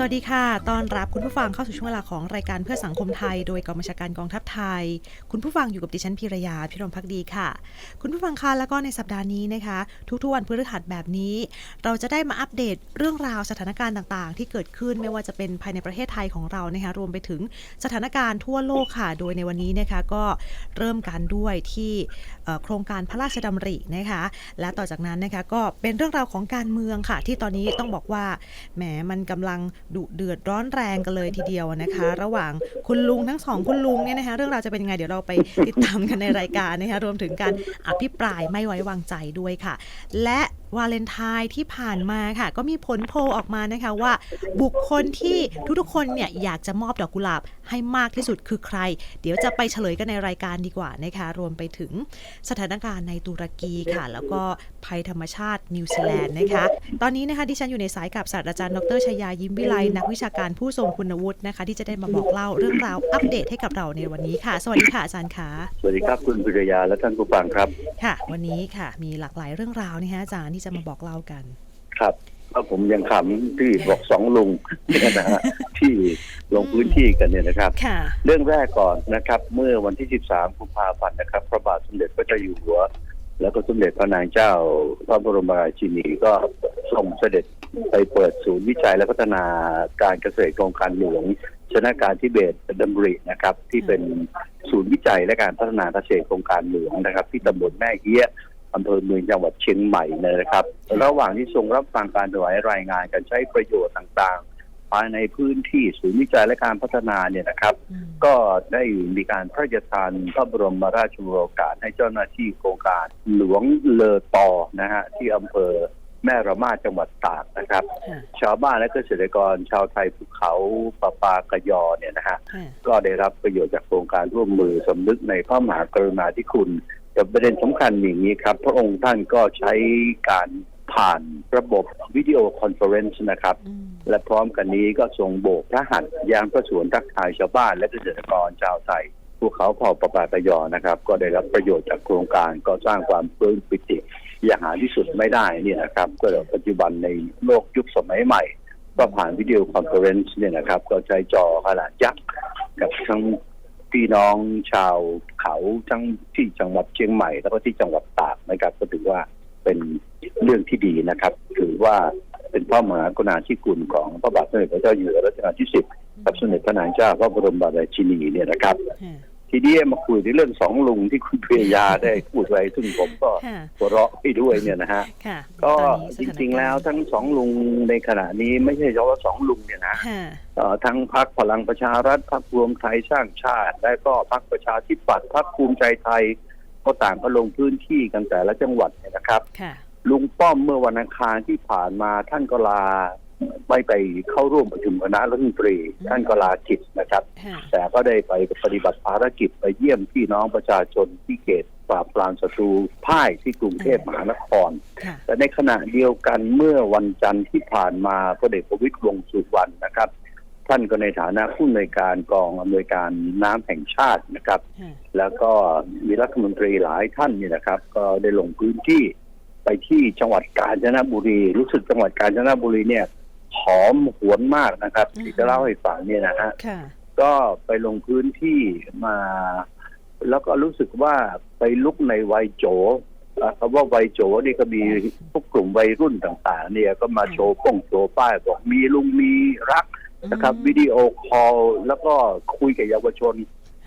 สวัสดีค่ะ ตอนรับคุณผู้ฟังเข้าสู่ช่วงเวลาของรายการเพื่อสังคมไทย โดยกองบัญชาการกองทัพไทย คุณผู้ฟังอยู่กับดิฉันพิรยาพิรมพักดีค่ะ คุณผู้ฟังคะแล้วก็ในสัปดาห์นี้นะคะ ทุกๆวันพฤหัสแบบนี้ เราจะได้มาอัปเดตเรื่องราวสถานการณ์ต่างๆ ที่เกิดขึ้นไม่ว่าจะเป็นภายในประเทศไทยของเรานะคะรวมไปถึงสถานการณ์ทั่วโลกค่ะ โดยในวันนี้นะคะก็เริ่มกันด้วยที่โครงการพระราชดำรินะคะ และต่อจากนั้นนะคะก็เป็นเรื่องราวของการเมืองค่ะ ที่ตอนนี้ต้องบอกว่าแหมมันกำลังดุเดือดร้อนแรงกันเลยทีเดียวนะคะ ระหว่างคุณลุงทั้งสองคุณลุงเนี่ยนะคะเรื่องราวจะเป็นยังไงเดี๋ยวเราไปติดตามกันในรายการนะคะรวมถึงการอภิปรายไม่ไว้วางใจด้วยค่ะ และวาเลนไทน์ที่ผ่านมาค่ะ ก็มีผลโพลออกมานะคะว่า บุคคลที่ทุกๆคนเนี่ยอยากจะมอบดอกกุหลาบให้มากที่สุดคือใคร เดี๋ยวจะไปเฉลยกันในรายการดีกว่านะคะ รวมไปถึงสถานการณ์ในตุรกีค่ะ แล้วก็ภัยธรรมชาตินิวซีแลนด์นะคะ ตอนนี้นะคะดิฉันอยู่ในสายกับศาสตราจารย์ดรชยายิ้มวิไลนักวิชาการผู้ทรงคุณวุฒินะคะ ที่จะได้มาบอกเล่าเรื่องราวอัปเดตให้กับเราในวันนี้ค่ะ สวัสดีค่ะอาจารย์คะสวัสดีครับคุณพิรยาและท่านผู้ฟังครับค่ะ วันนี้ค่ะ มีหลากหลายเรื่องราวนะคะอาจารย์ที่จะมาบอกเล่ากัน ครับก็ผมยังขำที่บอกสองลุงเนี่ยนะฮะที่ลงพื้นที่กันเนี่ยนะครับค่ะเรื่องแรกก่อนนะครับ เมื่อวันที่ 13กุมภาพันธ์นะครับ พระบาทสมเด็จพระเจ้าอยู่หัว แล้วก็สมเด็จพระนางเจ้า พระบรมราชินีก็ส่งเสด็จไปเปิดศูนย์วิจัยและพัฒนาการเกษตรโครงการหลวง ชนะการทิเบตดำรินะครับ ที่เป็นศูนย์วิจัยและการพัฒนาเกษตรโครงการหลวงนะครับ ที่ตำบลแม่เฮี้ย อำเภอเมืองจังหวัดเชียงใหม่เลยนะครับ ระหว่างที่ทรงรับฟังการถวายรายงานการใช้ประโยชน์ต่างๆ ภายในพื้นที่ศูนย์วิจัยและการพัฒนาเนี่ยนะครับอืมก็ได้มีการพระราชทานพระบรมราชโองการให้เจ้าหน้าที่โครงการหลวงเลอตอนะฮะที่อำเภอแม่ระมาดจังหวัดตากนะครับค่ะชาวบ้านและเกษตรกรชาวไทยภูเขาปะปากะยอเนี่ยนะฮะค่ะก็ได้รับประโยชน์จากโครงการร่วมมือสำนึกในพระมหากรุณาธิคุณ แต่ประเด็นสำคัญอย่างนี้ครับ พระองค์ท่านก็ใช้การผ่านระบบวิดีโอคอนเฟอเรนซ์นะครับอืมและพร้อมกันนี้ก็ทรงโบกพระหัตถ์ยางพระสวนทักทายชาวบ้านและเกษตรกรชาวไทยภูเขาเผ่าปะปาตะยอนะครับ ก็ได้รับประโยชน์จากโครงการก็สร้างความปลื้มปิติอย่างหาที่สุดไม่ได้เนี่ยนะครับ ก็ปัจจุบันในโลกยุคสมัยใหม่ ก็ผ่านวิดีโอคอนเฟอเรนซ์เนี่ยนะครับ ก็ใช้จอขนาดยักษ์กับทั้ง พี่น้องชาวเขาทั้งที่จังหวัดเชียงใหม่ แล้วก็ที่จังหวัดตากนะครับ ก็ถือว่าเป็นเรื่องที่ดีนะครับ ถือว่าเป็นพระมหากรุณาธิคุณของพระบาทสมเด็จพระเจ้าอยู่หัวรัชกาลที่สิบกับสมเด็จพระนางเจ้าพระบรมราชินีเนี่ยนะครับ ทีนี้มาคุยในเรื่องสองลุงที่คุณพิยาได้พูดไว้ซึ่งผมก็ค่ะหัวเราะไปด้วยเนี่ยนะฮะค่ะก็ตอนนี้จสถานการณ์ริงๆแล้วทั้งสองลุงในขณะนี้ไม่ใช่เฉพาะสองลุงเนี่ยนะค่ะเอ่อทั้งพรรคพลังประชารัฐพรรครวมไทยสร้างชาติ และก็พรรคประชาธิปัตย์พรรคภูมิใจไทย ก็ต่างก็ลงพื้นที่กันแต่ละจังหวัดเนี่ยนะครับค่ะลุงป้อมเมื่อวันอังคารที่ผ่านมาท่านก็ลา ไม่ไปเข้าร่วมประชุมคณะรัฐมนตรีอืมท่านก็ลากิจนะครับค่ะแต่ก็ได้ไปปฏิบัติภารกิจไปเยี่ยมพี่น้องประชาชนที่เขตปราบปรามศัตรูพ่ายที่กรุงเทพมหานครค่ะแต่ในขณะเดียวกันเมื่อวันจันทร์ที่ผ่านมาพลเอกประวิตรวงษ์สุวรรณนะครับ ท่านก็ในฐานะผู้อำนวยการกองอำนวยการน้ำแห่งชาตินะครับค่ะแล้วก็มีรัฐมนตรีหลายท่านเนี่ยนะครับ ก็ได้ลงพื้นที่ไปที่จังหวัดกาญจนบุรี รู้สึกจังหวัดกาญจนบุรีเนี่ย หอมหวนมากนะครับอือฮึที่จะเล่าให้ฟังเนี่ยนะฮะค่ะก็ไปลงพื้นที่มา แล้วก็รู้สึกว่าไปลุกในวัยโจอะคำว่าวัยโจนี่ก็มีพวกกลุ่มวัยรุ่นต่าง ๆ เนี่ยก็มาโชว์ป้องโชว์ป้ายบอกมีลุงมีรักนะครับ วิดีโอคอลแล้วก็คุยกับเยาวชน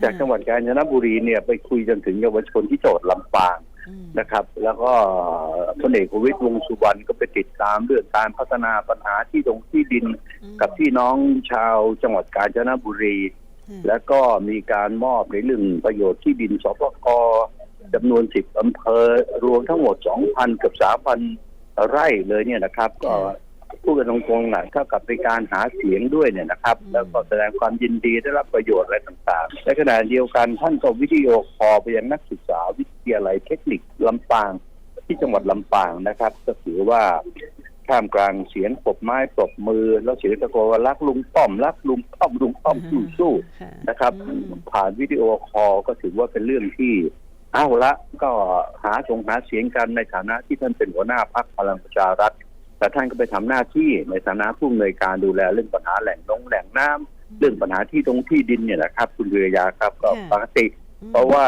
จากจังหวัดกาญจนบุรีเนี่ยไปคุยจนถึงเยาวชนที่จังหวัดลำปางอืมนะครับ แล้วก็ พลเอกประวิตรวงษ์สุวรรณก็ไปติดตามเรื่องการพัฒนาปัญหาที่ตรงที่ดินกับพี่น้องชาวจังหวัดกาญจนบุรีอืมแล้วก็มีการมอบในเรื่องประโยชน์ที่ดินสปกจำนวนสิบอำเภอรวมทั้งหมดสองพันเกือบสามพันไร่เลยเนี่ยนะครับ ก็พูดกันตรงๆนะเท่ากับเป็นการหาเสียงด้วยเนี่ยนะครับ แล้วก็แสดงความยินดีได้รับประโยชน์อะไรต่างๆในขณะเดียวกันท่านก็วิดีโอคอลไปยังนักศึกษาวิทยาลัยเทคนิคลำปาง ที่จังหวัดลำปางนะครับ ก็ถือว่าทท่ามกลางเสียงปรบไม้ปรบมือ แล้วเสียงตะโกนว่ารักลุงป้อมรักลุงป้อมลุงป้อมสู้สู้ๆค่ะนะครับอืมผ่านวิดีโอคอลก็ถือว่าเป็นเรื่องที่เอาละก็หาส่งหาเสียงกันในฐานะที่ท่านเป็นหัวหน้าพรรคพลังประชารัฐ แต่ท่านก็ไปทำหน้าที่ในฐานะผู้อำนวยการดูแลเรื่องปัญหาแหล่งน้องแหล่งน้ำเรื่องปัญหาที่ตรงที่ดินเนี่ยแหละครับ คุณวิรยาครับ ก็ค่ะปกติอืมเพราะว่า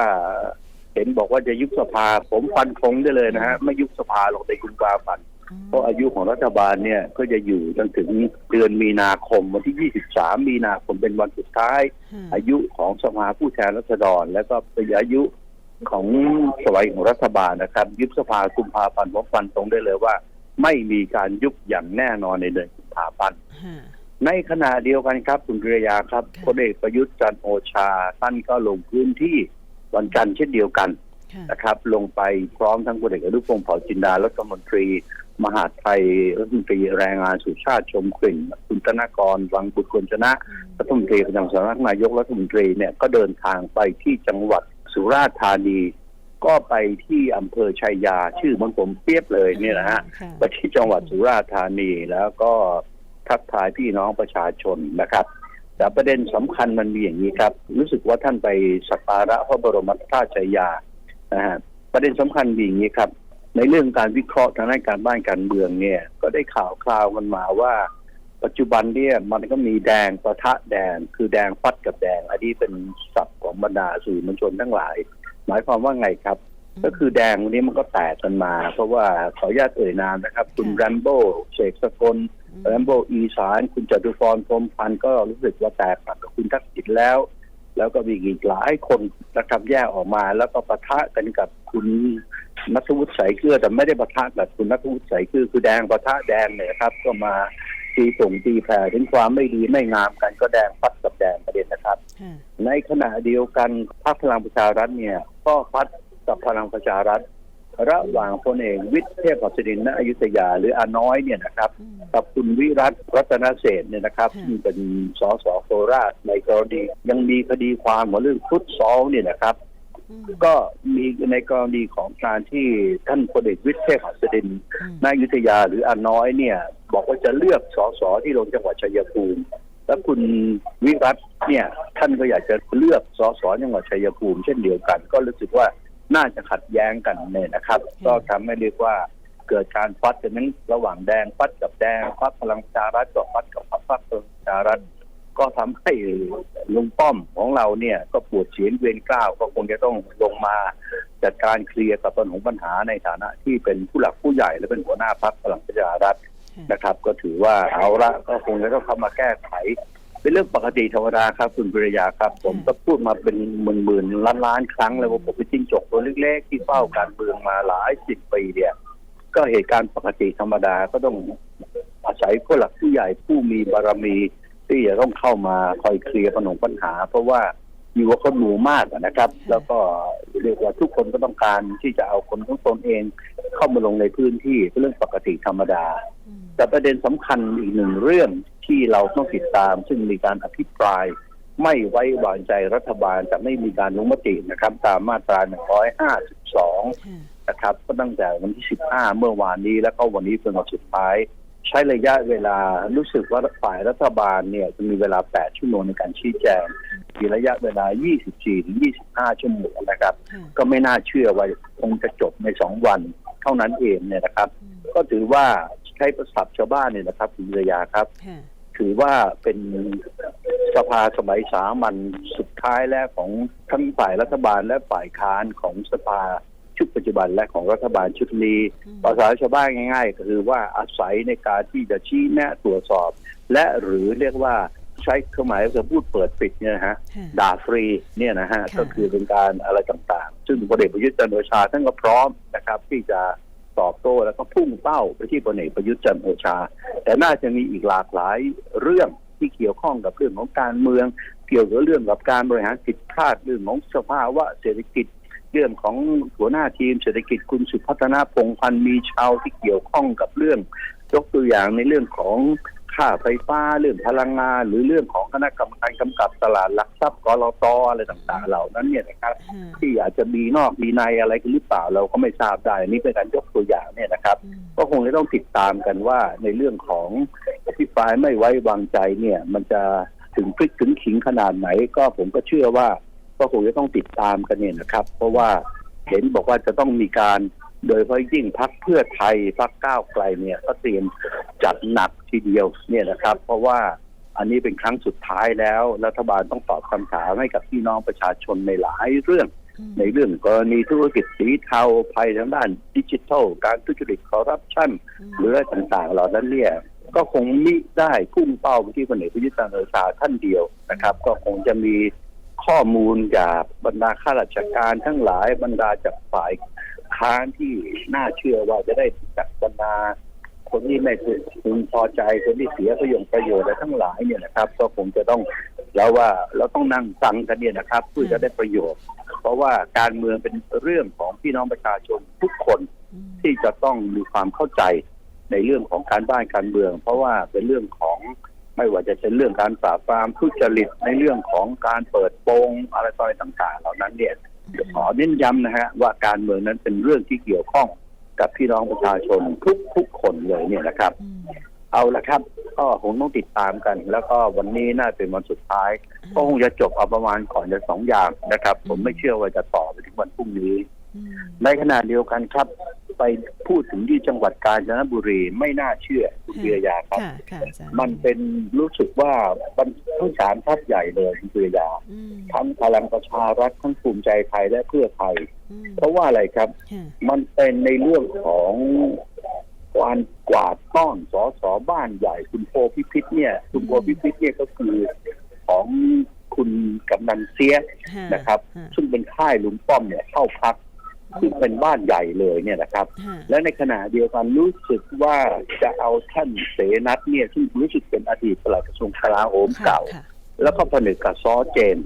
เห็นบอกว่าจะยุบสภา ผมฟันคงได้เลยนะฮะไม่ยุบสภาหรอกในคุณกาฟันเพราะอายุของรัฐบาลเนี่ยก็จะอยู่จนถึงเดือนมีนาคมวันที่ 23 มีนาคมเป็นวันสุดท้ายค่ะอายุของสภาผู้แทนราษฎร และก็เป็นอายุของสมัยของรัฐบาลนะครับ ยุบสภากุมภาพันธ์ผมฟันตรงได้เลยว่า ไม่มีการยุบอย่างแน่นอนในเดือนกุมภาพันธ์ค่ะในขณะเดียวกันครับคุณกิรยาครับค่ะพลเอกประยุทธ์จันทร์โอชาท่านก็ลงพื้นที่ วันจันทร์เช่นเดียวกันค่ะนะครับ ลงไปพร้อมทั้งพลเอกอนุพงศ์เผ่าจินดารัฐมนตรี มหาดไทยรัฐมนตรีแรงงานสุชาติชมกลิ่นคุณธนากรวังบุตรคนชนะรัฐมนตรีประจำสำนักนายกรัฐมนตรีเนี่ยก็เดินทางไปที่จังหวัดสุราษฎร์ธานี ก็ไปที่อำเภอชัยยาชื่อเหมันผมเปรียบเลยเนี่ยนะฮะค่ไปที่จังหวัดสุราษฎร์ธานีแล้วก็ทักทายพี่น้องประชาชนนะครับ แต่ประเด็นสำคัญมันมีอย่างนี้ครับ รู้สึกว่าท่านไปสักการะพระบรมธาตุชัยยานะฮะประเด็นสำคัญมีอย่างนี้ครับ ในเรื่องการวิเคราะห์ทางด้านการบ้านการเมืองเนี่ย ก็ได้ข่าวคราวกันมาว่า ปัจจุบันเนี่ยมันก็มีแดงประทะแดง คือแดงฟัดกับแดง อันนี้เป็นศัพท์ของบรรดาสื่อมวลชนทั้งหลาย หมายความว่าไงครับ ก็คือแดงวันนี้มันก็แตกกันมา เพราะว่าขออนุญาตเอ่ยนามนะครับ คุณแรมโบ้เสกสกล แรมโบ้อีสานคุณจตุพรพรหมพันธ์ก็รู้สึกว่าแตกหักกับคุณทักษิณแล้ว แล้วก็มีอีกหลายคนนะครับแยกออกมา แล้วก็ปะทะกันกับคุณนัทวุฒิใสายเกลือแต่ไม่ได้ปะทะกับคุณนัทวุฒิใสายเกลือคือแดงปะทะแดงเนี่ยครับ ก็มาตีส่งตีแผ่ถึงความไม่ดีไม่งามกันก็แดงฟัดกับแดงประเด็นนะครับค่ะในขณะเดียวกันพรรคพลังประชารัฐเนี่ย ก็ฟัดกับพลังประชารัฐ ระหว่างพลเอกวิทย์เทพหัสดินณอยุธยาหรืออาน้อยเนี่ยนะครับอืมกับคุณวิรัตรัตนเศรษฐ์เนี่ยนะครับค่ะซึ่งเป็นสสโคราชในกรณียังมีคดีความของเรื่องฟุตซอลเนี่ยนะครับอืมก็มีในกรณีของการที่ท่านพลเอกวิทย์เทพหัสดินอืมนายยุทธยาหรืออาน้อยเนี่ย บอกว่าจะเลือกสสที่ลงจังหวัดชัยภูมิ แล้วคุณวิรัตเนี่ย ท่านก็อยากจะเลือกสสจังหวัดชัยภูมิเช่นเดียวกัน ก็รู้สึกว่า น่าจะขัดแย้งกันเนี่ยนะครับ ก็ทำให้เรียกว่าเกิดการฟัดกันนั้นระหว่างแดงฟัดกับแดงฟัดพลังประชารัฐกับฟัดกับพรรคพลังประชารัฐก็ทำให้ลุงป้อมของเราเนี่ย ก็ปวดเสียงเวียนกล้าวก็คงจะต้องลงมาจัดการเคลียร์กับปัญหาปัญหาในฐานะที่เป็นผู้หลักผู้ใหญ่และเป็นหัวหน้าพรรคพลังประชารัฐนะครับ ก็ถือว่าเอาละก็คงจะต้องเข้ามาแก้ไข เป็นเรื่องปกติธรรมดาครับคุณปริยาครับ ผมก็พูดมาเป็นหมื่นหมื่นล้านล้านๆครั้งเลยว่าผม เป็นจิ้งจกตัวเล็กๆที่เฝ้าการเมืองมาหลายสิบปีเนี่ย ก็เหตุการณ์ปกติธรรมดาก็ต้องอาศัยผู้หลักผู้ใหญ่ผู้มีบารมี ที่จะต้องเข้ามาคอยเคลียร์ปัญหาปัญหา เพราะว่าอยู่กับคนหมู่มากอะนะครับ แล้วก็เรียกว่าทุกคนก็ต้องการที่จะเอาคนของตนเองเข้ามาลงในพื้นที่เป็นเรื่องปกติธรรมดาอืมแต่ประเด็นสำคัญอีกหนึ่งเรื่องที่เราต้องติดตาม ซึ่งมีการอภิปราย ไม่ไว้วางใจรัฐบาลแต่ไม่มีการลงมตินะครับ ตามมาตรา 152ค่ะนะครับ ก็ตั้งแต่วันที่ 15 เมื่อวานนี้แล้วก็วันนี้เป็นวันสุดท้าย ใช้ระยะเวลารู้สึกว่าฝ่ายรัฐบาลเนี่ยจะมีเวลา 8 ชั่วโมงในการชี้แจงมีระยะเวลา 24 ถึง 25 ชั่วโมงนะครับค่ะก็ไม่น่าเชื่อว่าคงจะจบใน 2 วันเท่านั้นเองเนี่ยนะครับอืมก็ถือว่าใช้ประสับชาวบ้านเนี่ยนะครับคุณวิรยาครับค่ะ ถือว่าเป็นสภาสมัยสามัญสุดท้ายแล้วของทั้งฝ่ายรัฐบาลและฝ่ายค้านของสภาชุดปัจจุบันและของรัฐบาลชุดนี้อืมภาษาชาวบ้านง่าย ๆ ก็คือว่าอาศัยในการที่จะชี้แนะตรวจสอบ และหรือเรียกว่าใช้เครื่องหมายจะพูดเปิดปิดเนี่ยนะฮะค่ะด่าฟรีเนี่ยนะฮะค่ะก็คือเป็นการอะไรต่างๆ ซึ่งพลเอกประยุทธ์จันทร์โอชาท่านก็พร้อมนะครับที่จะ ตอบโต้แล้วก็พุ่งเป้าไปที่พลเอกประยุทธ์จันทร์โอชา แต่น่าจะมีอีกหลากหลายเรื่องที่เกี่ยวข้องกับเรื่องของการเมือง เกี่ยวกับเรื่องกับการบริหารผิดพลาดเรื่องของสภาวะเศรษฐกิจ เรื่องของหัวหน้าทีมเศรษฐกิจคุณสุพัฒนาพงพันธ์มีชาวที่เกี่ยวข้องกับเรื่องยกตัวอย่างในเรื่องของ ค่าไฟฟ้าเรื่องพลังงาน หรือเรื่องของคณะกรรมการกำกับตลาดหลักทรัพย์กรตอะไรต่างๆ เหล่านั้นเนี่ยนะครับค่ะที่อาจจะมีนอกมีในอะไรกันหรือเปล่าเราก็ไม่ทราบได้อันนี่เป็นการยกตัวอย่างเนี่ยนะครับอืมก็คงจะต้องติดตามกันว่าในเรื่องของอภิปรายไม่ไว้วางใจเนี่ย มันจะถึงพลิกถึงขิงขนาดไหน ก็ผมก็เชื่อว่าก็คงจะต้องติดตามกันเนี่ยนะครับ เพราะว่าเห็นบอกว่าจะต้องมีการ โดยเฉพาะยิ่งพักเพื่อไทยพักก้าวไกลเนี่ยก็เตรียมจัดหนักทีเดียวเนี่ยนะครับ เพราะว่าอันนี้เป็นครั้งสุดท้ายแล้ว รัฐบาลต้องตอบคำถามให้กับพี่น้องประชาชนในหลายเรื่องอืมในเรื่องกรณีธุรกิจสีเทาภัยทางด้านดิจิทัล การทุจริตคอร์รัปชันหรืออะไรต่างๆ เหล่านั้นเนี่ยก็คงมิได้พุ่งเป้าไปที่พลเอกประยุทธ์จันทร์โอชาท่านเดียวนะครับ ก็คงจะมีข้อมูลจากบรรดาข้าราชการทั้งหลายบรรดาจากฝ่าย ค้านที่น่าเชื่อว่าจะได้จากบรรดาคนที่ไม่พึงพอใจคนที่เสียประโยชน์ประโยชน์อะไรทั้งหลายเนี่ยนะครับ ก็คงจะต้องแล้วว่าเราต้องนั่งฟังกันเนี่ยนะครับเพื่อจะได้ประโยชน์ เพราะว่าการเมืองเป็นเรื่องของพี่น้องประชาชนทุกคนที่จะต้องมีความเข้าใจในเรื่องของการบ้านการเมือง เพราะว่าเป็นเรื่องของไม่ว่าจะเป็นเรื่องการปราบปรามทุจริตในเรื่องของการเปิดโปงอะไรต่ออะไรต่างๆ เหล่านั้นเนี่ย ขอเน้นย้ำนะฮะว่าการเมืองนั้นเป็นเรื่องที่เกี่ยวข้องกับพี่น้องประชาชนทุกทุกๆคนเลยเนี่ยนะครับอืมเอาละครับ ก็คงต้องติดตามกัน แล้วก็วันนี้น่าเป็นวันสุดท้าย ก็คงจะจบเอาประมาณก่อนจะสองอย่างนะครับ ผมไม่เชื่อว่าจะต่อไปถึงวันพรุ่งนี้อืมในขณะเดียวกันครับ ไปพูดถึงที่จังหวัดกาญจนบุรีไม่น่าเชื่อคุณเบียยาครับ ค่ะค่ะอาจารย์มันเป็นรู้สึกว่ามันทั้งสามทัพใหญ่เลยคุณเบียยา อืมทั้งพลังประชารัฐทั้งภูมิใจไทยและเพื่อไทย อืมเพราะว่าอะไรครับ ค่ะมันเป็นในเรื่องของการกวาดต้อนสอสอบ้านใหญ่ คุณโพพิพิธเนี่ย คุณโพพิพิธเนี่ยก็คือของคุณกำนันเสีย ค่ะนะครับค่ะซึ่งเป็นค่ายลุงป้อมเนี่ยเข้าพัก ซึ่งเป็นบ้านใหญ่เลยเนี่ยนะครับค่ะและในขณะเดียวกันรู้สึกว่าจะเอาท่านเสนัทเนี่ยซึ่งรู้สึกเป็นอดีตปลัดกระทรวงกลาโหมเก่าค่ะแล้วก็ผนึกกับซอเจน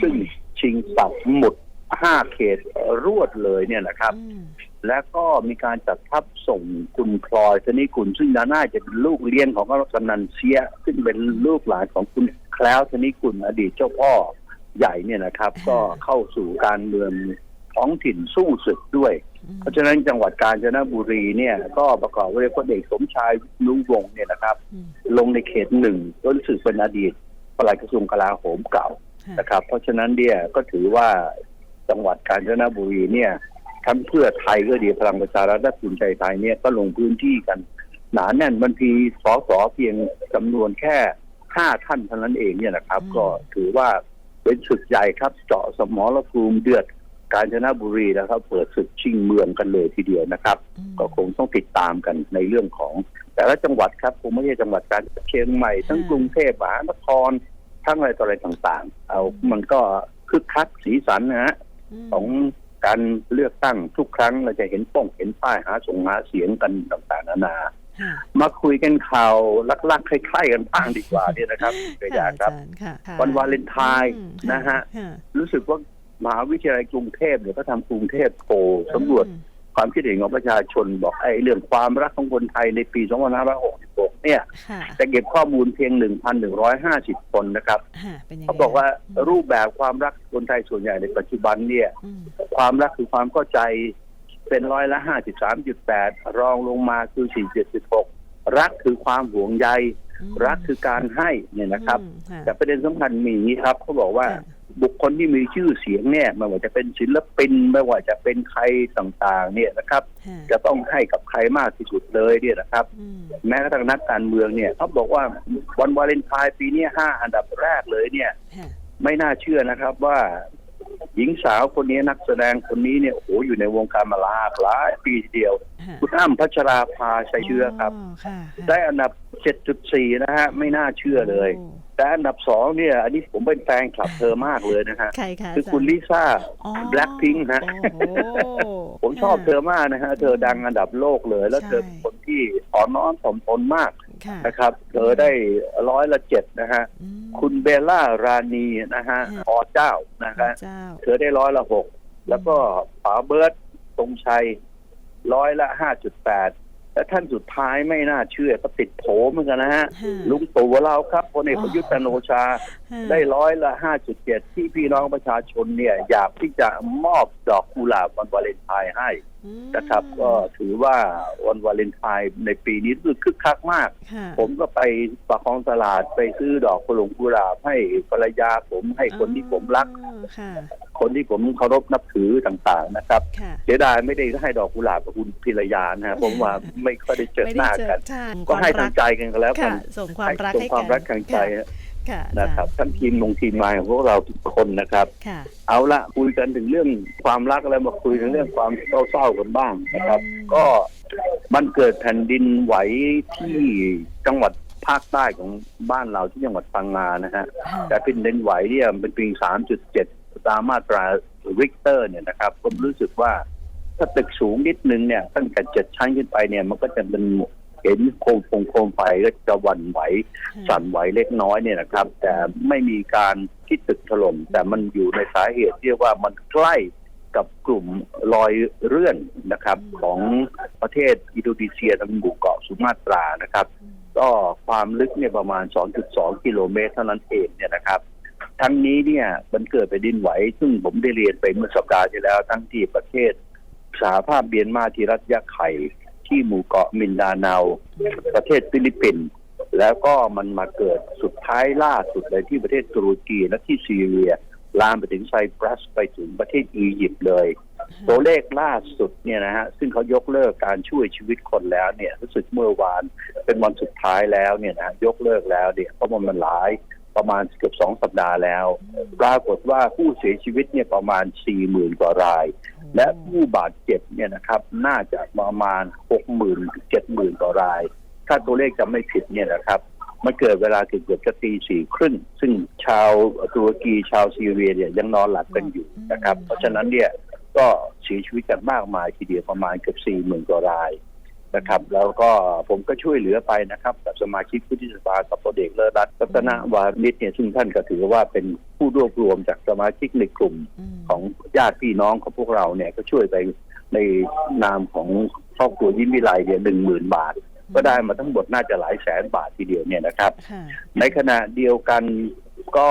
ซึ่งชิงสับหมุดห้าเขตรวดเลยเนี่ยนะครับอืมแล้วก็มีการจัดทัพส่งคุณพลอยธนิกุลซึ่งน่าจะเป็นลูกเลี้ยงของกำนันเสีย ซึ่งเป็นลูกหลานของคุณแคล้วธนิกุลอดีตเจ้าพ่อใหญ่เนี่ยนะครับ ก็เข้าสู่การเมือง ท้องถิ่นสู้ศึกด้วยอืมเพราะฉะนั้นจังหวัดกาญจนบุรีเนี่ย ก็ประกอบด้วยพลเอกสมชายลุงวงศ์เนี่ยนะครับอืมลงในเขตหนึ่งก็รู้สึกเป็นอดีตปลัดกระทรวงกลาโหมเก่าค่ะนะครับ เพราะฉะนั้นเนี่ยก็ถือว่าจังหวัดกาญจนบุรีเนี่ยทั้งเพื่อไทยก็ดีพลังประชารัฐและภูมิใจไทยเนี่ยก็ลงพื้นที่กัน หนาแน่นบางทีสอสอเพียงจำนวนแค่ห้าท่านเท่านั้นเองเนี่ยนะครับ ก็ถือว่าเป็นศึกใหญ่ครับ เจาะสมรภูมิเดือด กาญจนบุรีนะครับ เปิดศึกชิงเมืองกันเลยทีเดียวนะครับอืมก็คงต้องติดตามกันในเรื่องของ แต่ละจังหวัดครับคงไม่ใช่จังหวัดการเชียงใหม่ทั้งกรุงเทพมหานครทั้งอะไรต่ออะไรต่างๆ เอามันก็คึกคักสีสันนะฮะมของการเลือกตั้งทุกครั้งเราจะเห็นป้องเห็นป้ายหาส่งหาเสียงกันต่างๆนานาค่ะมาคุยกันข่าวลักๆคล้ายๆกันบ้างดีกว่าเนี่ยนะครับเดียาครับอาจารย์ค่ะค่ะวันวาเลนไทน์อืมนะฮะค่รู้สึกว่า มหาวิทยาลัยกรุงเทพเนี่ยก็ทำกรุงเทพโพลสำรวจอืมความคิดเห็นของประชาชนบอกไอ้เรื่องความรักของคนไทยในปี 2566 เนี่ย ค่ะจะเก็บข้อมูลเพียง 1,150 คนนะครับ ค่ะเป็นยังไงเขาบอกว่าอืมรูปแบบความรักคนไทยส่วนใหญ่ในปัจจุบันเนี่ย อืมความรักคือความเข้าใจเป็นร้อยละ 53.8 รองลงมาคือ4.16รักคือความห่วงใยอืมรักคือการให้เนี่ยนะครับ อืมค่ะแต่ประเด็นสำคัญมีอย่างนี้ครับเขาบอกว่า ค่ะ บุคคลที่มีชื่อเสียงเนี่ยไม่ว่าจะเป็นศิลปินไม่ว่าจะเป็นใครต่างๆ เนี่ยนะครับค่ะจะต้องให้กับใครมากที่สุดเลยเนี่ยนะครับอืมแม้กระทั่งนักการเมืองเนี่ยเขาบอกว่าวันวาเลนไทน์ปีนี้ห้าอันดับแรกเลยเนี่ยค่ะไม่น่าเชื่อนะครับว่าหญิงสาวคนนี้นักแสดงคนนี้เนี่ยโอ้โหอยู่ในวงการมาหลากหลายปีทีเดียวค่ะคุณอ้ำพัชราภาชัยเชื้อครับค่ะค่ะได้อันดับ 7.4 นะฮะ ไม่น่าเชื่อเลยโอ้ แต่อันดับสองเนี่ย อันนี้ผมเป็นแฟนคลับเธอมากเลยนะฮะ ใครคะคือคุณลิซ่าอ๋อแบล็คพิงค์ฮะโอ้โหผมชอบเธอมากนะฮะ เธอดังอันดับโลกเลย แล้วใช่เธอเป็นคนที่อ่อนน้อมถ่อมตนมากค่ะนะครับ เธอได้ร้อยละเจ็ดนะฮะอืมคุณเบลล่ารานีนะฮะค่ะอเจ้านะพระฮะเจ้าเธอได้ร้อยละหก แล้วก็ป๋าเบิร์ตตรงชัยร้อยละห้าจุดแปด แต่ท่านสุดท้ายไม่น่าเชื่อก็ติดโผเหมือนกันนะฮะฮะลุงตู่เราครับพลเอกประยุทธ์จันทร์โอชาฮะได้ร้อยละห้าจุดเจ็ดที่พี่น้องประชาชนเนี่ย อยากที่จะมอบดอกกุหลาบวันวาเลนไทน์ให้อืม นะครับ ก็ถือว่าวันวาเลนไทน์ในปีนี้รู้สึกคึกคักมากค่ะผมก็ไปประคองตลาดไปซื้อดอกกุหลงกุหลาบให้ภรรยาผมให้คนที่ผมรักอ๋อค่ะคนที่ผมเคารพนับถือต่างๆนะครับค่ะเสียดายไม่ได้ให้ดอกกุหลาบกับคุณพิรยานะฮะผมว่าไม่ค่อยได้เจอไม่หได้น้าเจอกันใช่ก็ให้ควทางใจกันก็แล้วกัค่ะนส่งความรักส่งให้ความกันรักทางใจค่ะ นะครับอาจาทั้งทีมลงทีมงานของพวกเราทุกคนนะครับ ค่ะ เอาละคุยกันถึงเรื่องความรักแล้วมาคุยถึงเรื่องความเศร้าๆกันบ้างนะครับอืมก็มันเกิดแผ่นดินไหวที่จังหวัดภาคใต้ของบ้านเราที่จังหวัดพังงานะฮะค่ะแต่แผ่นดินไหวเนี่ยเป็นปี3.7 ตามมาตราริกเตอร์เนี่ยนะครับผมรู้สึกว่าถ้าตึกสูงนิดนึงเนี่ยตั้งแต่เจ็ดชั้นขึ้นไปเนี่ยมันก็จะเป็น เห็นโคมฟงโคมไฟก็จะหวันไหว สั่นไหวเล็กน้อยเนี่ยนะครับ แต่ไม่มีการที่ตึกถล่มแต่มันอยู่ในสาเหตุที่ว่ามันใกล้กับกลุ่มรอยเรื่อนนะครับ ของประเทศอินโดนีเซียทางหมู่เกาะสุมาตรานะครับ ก็ความลึกเนี่ยประมาณ 2.2 กิโลเมตรเท่านั้นเองเนี่ยนะครับ ทั้งนี้เนี่ยมันเกิดไปนดินไหว ซึ่งผมได้เรียนไปเมื่อสัปดาห์ที่แล้ว ทั้งที่ประเทศสหภาพเมียนมาที่รัฐยะไข่ ที่หมู่เกาะมินดาเนาประเทศฟิลิปปินส์แล้วก็มันมาเกิดสุดท้ายล่าสุดเลยที่ประเทศตุรกีและที่ซีเรีย ลามไปถึงไซปรัสไปถึงประเทศอียิปต์เลย ตัวเลขล่าสุดเนี่ยนะฮะซึ่งเขายกเลิกการช่วยชีวิตคนแล้วเนี่ยรู้สึกเมื่อวานเป็นวันสุดท้ายแล้วเนี่ยนะยกเลิกแล้วเนี่ยเพราะมันมันหลายประมาณเกือบสองสัปดาห์แล้ว ปรากฏว่าผู้เสียชีวิตเนี่ยประมาณสี่หมื่นกว่าราย และผู้บาดเจ็บเนี่ยนะครับ น่าจะประมาณหกหมื่นเจ็ดหมื่นต่อราย ถ้าตัวเลขจะไม่ผิดเนี่ยนะครับ มันเกิดเวลาเกือบเกือบจะตีสี่ครึ่ง ซึ่งชาวตุรกีชาวซีเรียเนี่ยยังนอนหลับกันอยู่นะครับ เพราะฉะนั้นเนี่ยก็เสียชีวิตกันมากมายทีเดียวประมาณเกือบสี่หมื่นกว่าราย นะครับ แล้วก็ผมก็ช่วยเหลือไปนะครับกับสมาชิกวุฒิสภากับพลเอกเลอรัตน์รัตนวานิชเนี่ยซึ่งท่านก็ถือว่าเป็นผู้รวบรวมจากสมาชิกในกลุ่มมของญาติพี่น้องของพวกเราเนี่ยก็ช่วยไปในนามของครอบครัวยิ้มวิไลเนี่ยหนึ่งหมื่นบาท ก็ได้มาทั้งหมดน่าจะหลายแสนบาททีเดียวเนี่ยนะครับค่ะในขณะเดียวกันก็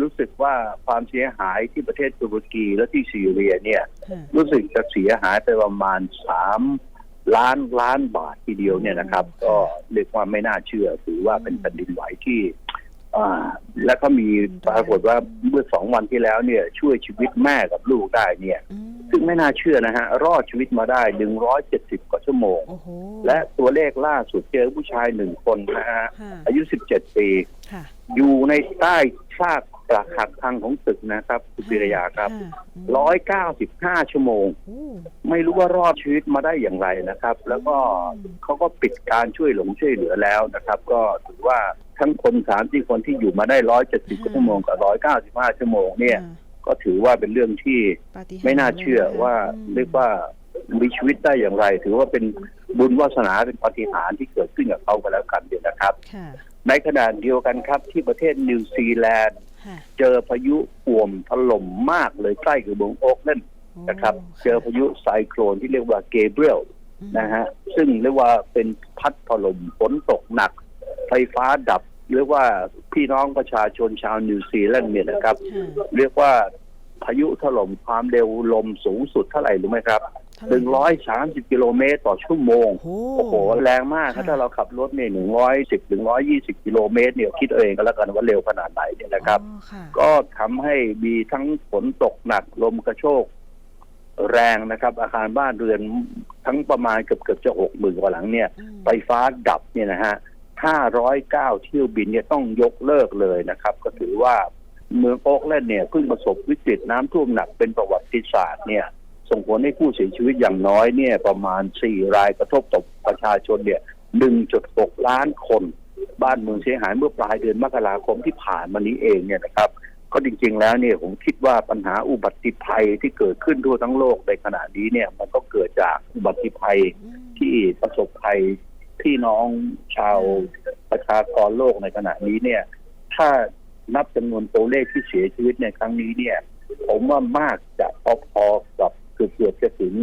รู้สึกว่าความเสียหายที่ประเทศตุรกีและที่ซีเรียเนี่ยค่ะรู้สึกจะเสียหายไปประมาณสาม ล้านล้านบาททีเดียวเนี่ยนะครับ ก็เรียกว่าไม่น่าเชื่อถือว่าเป็นแผ่นดินไหวที่อ่าและก็มีปรากฏว่าเมื่อสองวันที่แล้วเนี่ย ช่วยชีวิตแม่กับลูกได้เนี่ยอืมซึ่งไม่น่าเชื่อนะฮะ รอดชีวิตมาได้หนึ่งร้อยเจ็ดสิบกว่าชั่วโมงโอ้โหและตัวเลขล่าสุดเจอผู้ชายหนึ่งคนนะฮะค่ะอายุสิบเจ็ดปีค่ะอยู่ในใต้ซากป รักหักพังของตึกนะครับคุณปิรยาครับะมร้อยเก้าสิบห้าชั่วโมงโอ้ไม่รู้ว่ารอดชีวิตมาได้อย่างไรนะครับ แล้วก็เขาก็ปิดการช่วยหลงช่วยเหลือแล้วนะครับ ก็ถือว่าทั้งคนสามที่คนที่อยู่มาได้ร้อยเจ็ดสิบชั่วโมงกับร้อยเก้าสิบห้าชั่วโมงเนี่ยค่ะก็ถือว่าเป็นเรื่องที่ปาฏิหาริย์ไม่น่าเชื่อว่าอืมเรียกว่ามีชีวิตได้อย่างไร ถือว่าเป็นบุญวาสนาเป็นปาฏิหาริย์ที่เกิดขึ้นกับเขาก็แล้วกันเดียวนะครับค่ะในขณะเดียวกันครับที่ประเทศนิวซีแลนด์ค่ะ เจอพายุป่วมถล่มมากเลยใกล้กับเมืองโอ๊กแลนด์นะครับโเจอพายุไซโครนที่เรียกว่าเกเบรียลอืมนะฮะซึ่งเรียกว่าเป็นพัดถล่มฝนตกหนัก ไฟฟ้าดับเรียกว่าพี่น้องประชาชนชาวนิวซีแลนด์เนี่ยนะครับค่ะเรียกว่าพายุถล่มความเร็วลมสูงสุดเท่าไหร่รู้ไหมครับเท่าไหหนึ่งร้อยสามสิบกิโลเมตรต่อชั่วโมง โอ้โอ้โหแรงมากครับค่ะถ้าเราขับรถเนี่ยหนึ่งร้อยสิบถึงร้อยยี่สิบกิโลเมตรเนี่ยคิดเอาเองก็แล้วกันว่าเร็วขนาดไหนเนี่ยนะครับอ๋อค่ะก็ทำให้มีทั้งฝนตกหนักลมกระโชกแรงนะครับ อาคารบ้านเรือนทั้งประมาณเกือบเกือบจะหกหมื่นกว่าหลังเนี่ยอืมไฟฟ้าดับเนี่ยนะฮะ509เที่ยวบินเนี่ยต้องยกเลิกเลยนะครับ ก็ถือว่าเมืองโอ๊กแลนด์เนี่ยเพิ่งประสบวิกฤตน้ำท่วมหนักเป็นประวัติศาสตร์เนี่ย ส่งผลให้ผู้เสียชีวิตอย่างน้อยเนี่ยประมาณ 4 รายกระทบต่อประชาชนเนี่ย 1.6 ล้านคน บ้านเมืองเสียหายเมื่อปลายเดือนมกราคมที่ผ่านมานี้เองเนี่ยนะครับ ก็จริงๆแล้วเนี่ยผมคิดว่าปัญหาอุบัติภัยที่เกิดขึ้นทั่วทั้งโลกในขณะนี้เนี่ย มันก็เกิดจากอุบัติภัยที่ประสบภัยพี่น้องชาวประชากรโลกในขณะนี้เนี่ย ถ้านับจำนวนตัวเลขที่เสียชีวิตในครั้งนี้เนี่ย ผมว่ามากจะพอๆกับ เกือบๆจะถึง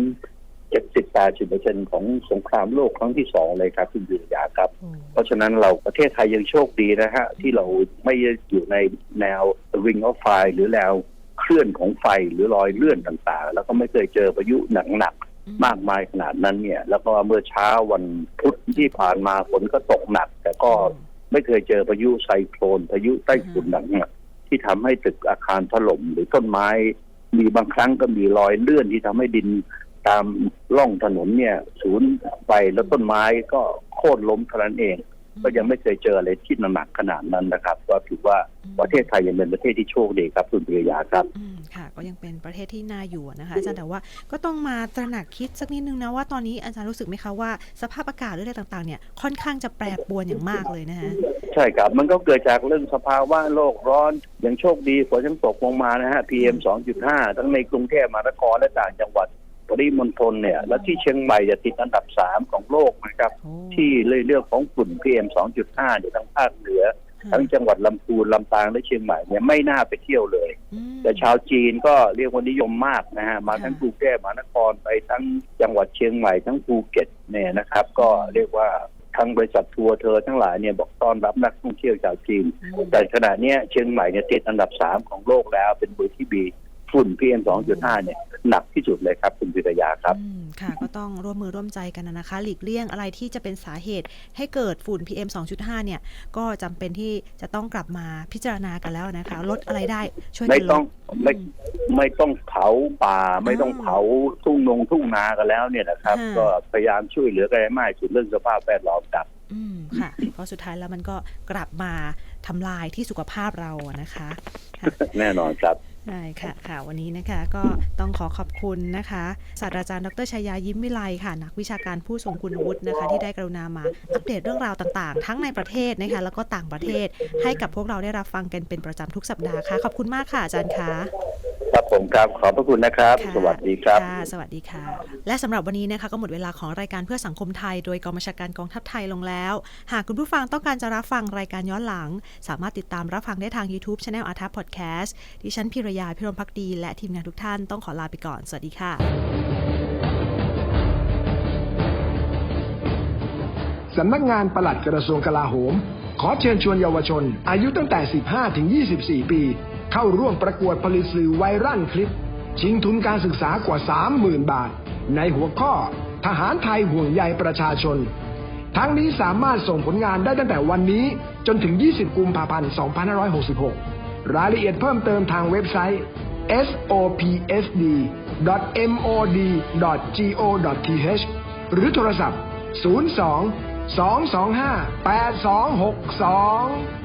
70 80เปอร์เซ็นของสงครามโลกครั้งที่สองเลยครับคุณวิริยาครับโอ้เพราะฉะนั้นเราประเทศไทยยังโชคดีนะฮะ ที่เราไม่ได้อยู่ในแนว ring of fire หรือแนวเคลื่อนของไฟหรือรอยเลื่อนต่างๆ แล้วก็ไม่เคยเจอพายุหนักๆมากมายขนาดนั้นเนี่ย แล้วก็เมื่อเช้าวันพุธที่ผ่านมาฝนก็ตกหนัก แต่ก็ไม่เคยเจอพายุไซโคลนพายุใต้ฝุ่นหนักๆที่ทำให้ตึกอาคารถล่มหรือต้นไม้ มีบางครั้งก็มีรอยเลื่อนที่ทำให้ดินตามร่องถนนเนี่ยสูญไปแล้วต้นไม้ก็โค่นล้มเท่านั้นเอง ก็ยังไม่เคยเจออะไรที่หนักขนาดนั้นนะครับ ก็ถือว่าประเทศไทยยังเป็นประเทศที่โชคดีครับคุณปริยาครับอืมค่ะ ก็ยังเป็นประเทศที่น่าอยู่นะคะอาจารย์แต่ว่าก็ต้องมาตระหนักคิดสักนิดนึงนะว่าตอนนี้อาจารย์รู้สึกไหมคะว่าสภาพอากาศหรืออะไรต่างๆเนี่ยค่อนข้างจะแปรปรวนอย่างมากเลยนะคะใช่ครับ มันก็เกิดจากเรื่องสภาวะโลกร้อนอย่างโชคดีฝนยังตกลงมานะฮะ PM 2.5ทั้งในกรุงเทพมหานครและต่างจังหวัด ปริมณฑลเนี่ย และที่เชียงใหม่จะติดอันดับ3ของโลกนะครับโอ้ที่เรื่องของฝุ่น PM 2.5เนี่ยทั้งภาคเหนือ ทั้งจังหวัดลำพูนลำปางและเชียงใหม่เนี่ยไม่น่าไปเที่ยวเลยอืมแต่ชาวจีนก็เรียกว่านิยมมากนะฮะมาค่ะทั้งกรุงเทพมหานครไปทั้งจังหวัดเชียงใหม่ทั้งภูเก็ตเนี่ยนะครับ ก็เรียกว่าทางบริษัททัวร์เธอทั้งหลายเนี่ยบอกต้อนรับนักท่องเที่ยวชาวจีนอืมแต่ขณะเนี้ยเชียงใหม่เนี่ยติดอันดับสามของโลกแล้วเป็นเบอร์ที่บี ฝุ่น PM 2.5 เนี่ยหนักที่สุดเลยครับ คุณพิรยาครับอืมค่ะ ก็ต้องร่วมมือร่วมใจกันนะคะ หลีกเลี่ยงอะไรที่จะเป็นสาเหตุให้เกิดฝุ่น PM 2.5 เนี่ย ก็จำเป็นที่จะต้องกลับมาพิจารณากันแล้วนะคะ ลดอะไรได้ช่วยกัไม่นลต้องด ไม่อืมไม่ต้องเผาป่า ไม่ต้องอ่าเผาทุ่งนงทุ่งนากันแล้วเนี่ยนะครับ ค่ะ ก็พยายามช่วยเหลือกันให้มากที่สุดเรื่องสภาพแวดล้อมครับ อืมค่ะ เพราะสุดท้ายแล้วมันก็กลับมาทำลายที่สุขภาพเราอะนะคะ แน่นอนครับ ได้ค่ะค่ะวันนี้นะคะก็ต้องขอขอบคุณนะคะศาสตราจารย์ ดรชัยยายิ้มวิไลค่ะ นักวิชาการผู้ทรงคุณวุฒินะคะ ที่ได้กรุณามาอัปเดตเรื่องราวต่างๆ ทั้งในประเทศนะคะแล้วก็ต่างประเทศให้กับพวกเราได้รับฟังกันเป็นประจำทุกสัปดาห์ค่ะ ขอบคุณมากค่ะอาจารย์ค่ะ ครับผมครับขอบพระคุณนะครับค่ะสวัสดีครับ ค่ะสวัสดีค่ะ และสำหรับวันนี้นะคะก็หมดเวลาของรายการเพื่อสังคมไทย โดยกองบัญชาการกองทัพไทยลงแล้ว หากคุณผู้ฟังต้องการจะรับฟังรายการย้อนหลัง สามารถติดตามรับฟังได้ทาง YouTube Channel อาทัพพอดแคสต์ดิฉันพิรยาพิรมพักดี และทีมงานทุกท่านต้องขอลาไปก่อน สวัสดีค่ะสำนักงานปลัดกระทรวงกลาโหม ขอเชิญชวนเยาวชน อายุตั้งแต่ 15 ถึง 24 ปี เข้าร่วมประกวดผลิตสื่อไวรัลคลิป ชิงทุนการศึกษากว่า 30,000 บาท ในหัวข้อ ทหารไทยห่วงใยประชาชน ทั้งนี้สามารถส่งผลงานได้ตั้งแต่วันนี้จนถึง 20 กุมภาพันธ์ 2566 รายละเอียดเพิ่มเติมทางเว็บไซต์ sopsd.mod.go.th หรือโทรศัพท์ 02 225 8262